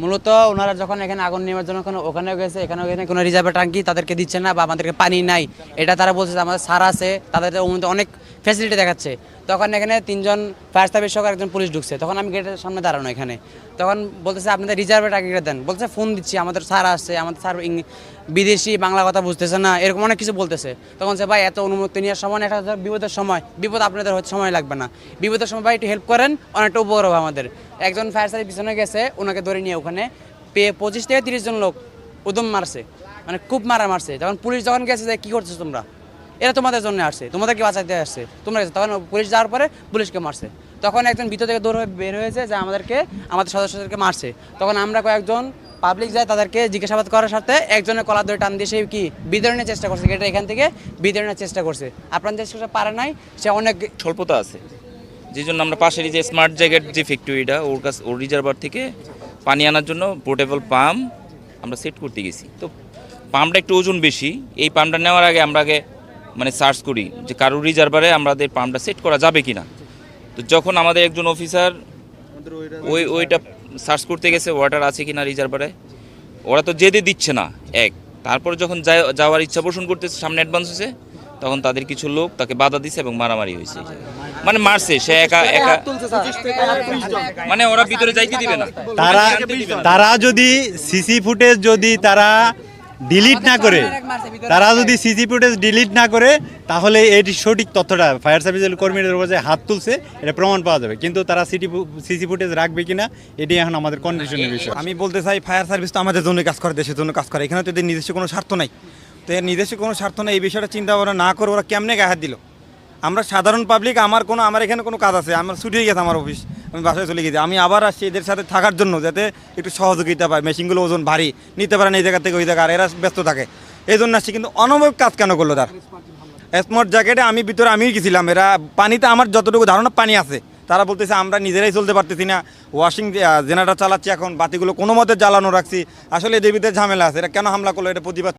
মূলত ওনারা যখন এখানে আগুন নেওয়ার জন্য ওখানে ওখানেও গেছে, এখানেও গেছে, কোনো রিজার্ভের ট্যাঙ্কি তাদেরকে দিচ্ছে না বা আমাদেরকে পানি নাই। এটা তারা বলছে যে আমাদের সার আছে, তাদের অনেক ফ্যাসিলিটি দেখাচ্ছে। তখন এখানে তিনজন ফায়ার সার্ভিস সহ একজন পুলিশ ঢুকছে। তখন আমি গেটের সামনে দাঁড়ানো এখানে। তখন বলতেছে আপনাদের রিজার্ভের ট্যাঙ্কিটা দেন। বলছে ফোন দিচ্ছি, আমাদের স্যার আসছে আমাদের স্যার বিদেশি বাংলা কথা বুঝতেছে না। এরকম অনেক কিছু বলতেছে। তখন সে ভাই, এত অনুমতি নেওয়ার সময় একটা বিপদের সময়। বিপদ আপনাদের হচ্ছে, সময় লাগবে না। বিপদের সময় ভাই, একটু হেল্প করেন, অনেকটা উপকার হবে আমাদের। একজন ফায়ার সার্ভিস পিছনে গেছে ওনাকে ধরে নিয়ে ওখানে। পেয়ে পঁচিশ থেকে তিরিশ জন লোক উদম মারছে মানে খুব মারা মারছে। তখন পুলিশ যখন গেছে যে, কী করছ তোমরা? এরা তোমাদের জন্য আসছে, তোমাদেরকে বাঁচাতে আসছে। তোমরা গেছো। তখন পুলিশ যাওয়ার পরে পুলিশকে মারছে। তখন একজন ভিতর থেকে দৌড় হয়ে বের হয়েছে যে, আমাদেরকে, আমাদের সদস্যদেরকে মারছে। তখন আমরা কয়েকজন পাবলিক যায় তাদেরকে জিজ্ঞাসাবাদ করার সাথে একজনের কলা ধরে টান দিয়ে সে কি বিতরণের চেষ্টা করছে? এটা এখান থেকে বিতরণের চেষ্টা করছে। আপনাদের পারে নাই, সে অনেক স্বল্পতা আছে। যে জন্য আমরা পাশের যে স্মার্ট জ্যাকেট যে ফ্যাক্টরিটা ওর কাছ ওর রিজার্ভার থেকে পানি আনার জন্য পোর্টেবল পাম্প আমরা সেট করতে গেছি। তো পাম্পটা একটু ওজন বেশি, এই পাম্পটা নেওয়ার আগে আমরা আগে মানে সার্চ করি যে কারোর রিজার্ভারে আমাদের পাম্পটা সেট করা যাবে কি না তো যখন আমাদের একজন অফিসার ওই ওইটা সার্চ করতে গেছে ওয়াটার আছে কি না রিজার্ভারে ওরা তো যেতে দিচ্ছে না, এক। তারপরে যখন যাওয়ার ইচ্ছা পোষণ করতেছে, সামনে অ্যাডভান্স হয়েছে তখন তাদের কিছু লোক তাকে বাধা দিছে এবং মারামারি হয়েছে। মানে মারছে সে একা একা। মানে ওরা ভিতরে যাইতে দিবে না। তারা তারা যদি সিসি ফুটেজ যদি তারা ডিলিট না করে তারা যদি সিসি ফুটেজ ডিলিট না করে তাহলে এটি সঠিক তথ্যটা ফায়ার সার্ভিসের কর্মীদের উপর যে হাত তুলছে এটা প্রমাণ পাওয়া যাবে। কিন্তু তারা সিটি সিসি ফুটেজ রাখবে কিনা এটি এখন আমাদের কন্ডিশনের বিষয়। আমি বলতে চাই ফায়ার সার্ভিস তো আমাদের জন্য কাজ করে দেশের জন্য কাজ করে। এখানে তো এদের নিজস্ব কোনো স্বার্থ নাই। তো এর নিজস্ব কোনো স্বার্থ নেই, এই বিষয়টা চিন্তা ভাবনা না করে ওরা কেমনে গায়ে হাত দিল? আমরা সাধারণ পাবলিক আমার কোনো, আমার এখানে কোনো কাজ আছে, আমার ছুটি গেছে আমার অফিস আমি বাসায় চলে গেছি। আমি আবার আসছি এদের সাথে থাকার জন্য যাতে একটু সহযোগিতা পায় মেশিনগুলো ওজন ভারী, নিতে পারেন এই জায়গা থেকে ওই জায়গা, আর এরা ব্যস্ত থাকে। এই জন্য আসছি, কিন্তু অনবক কাজ কেন করল তার? স্মার্ট জ্যাকেটে আমি ভিতরে আমিও গেছিলাম, এরা পানিতে আমার যতটুকু ধারণা, পানি আছে। তারা বলতেছে, আমরা নিজেরাই চলতে পারতেছি না ওয়াশিং জেনারেটর চালাচ্ছি এখন, বাতিগুলো কোনো মতে জ্বালানো রাখছি। আসলে এদের ভিতরে ঝামেলা আছে, এরা কেন হামলা করল, এটা প্রতিবাদ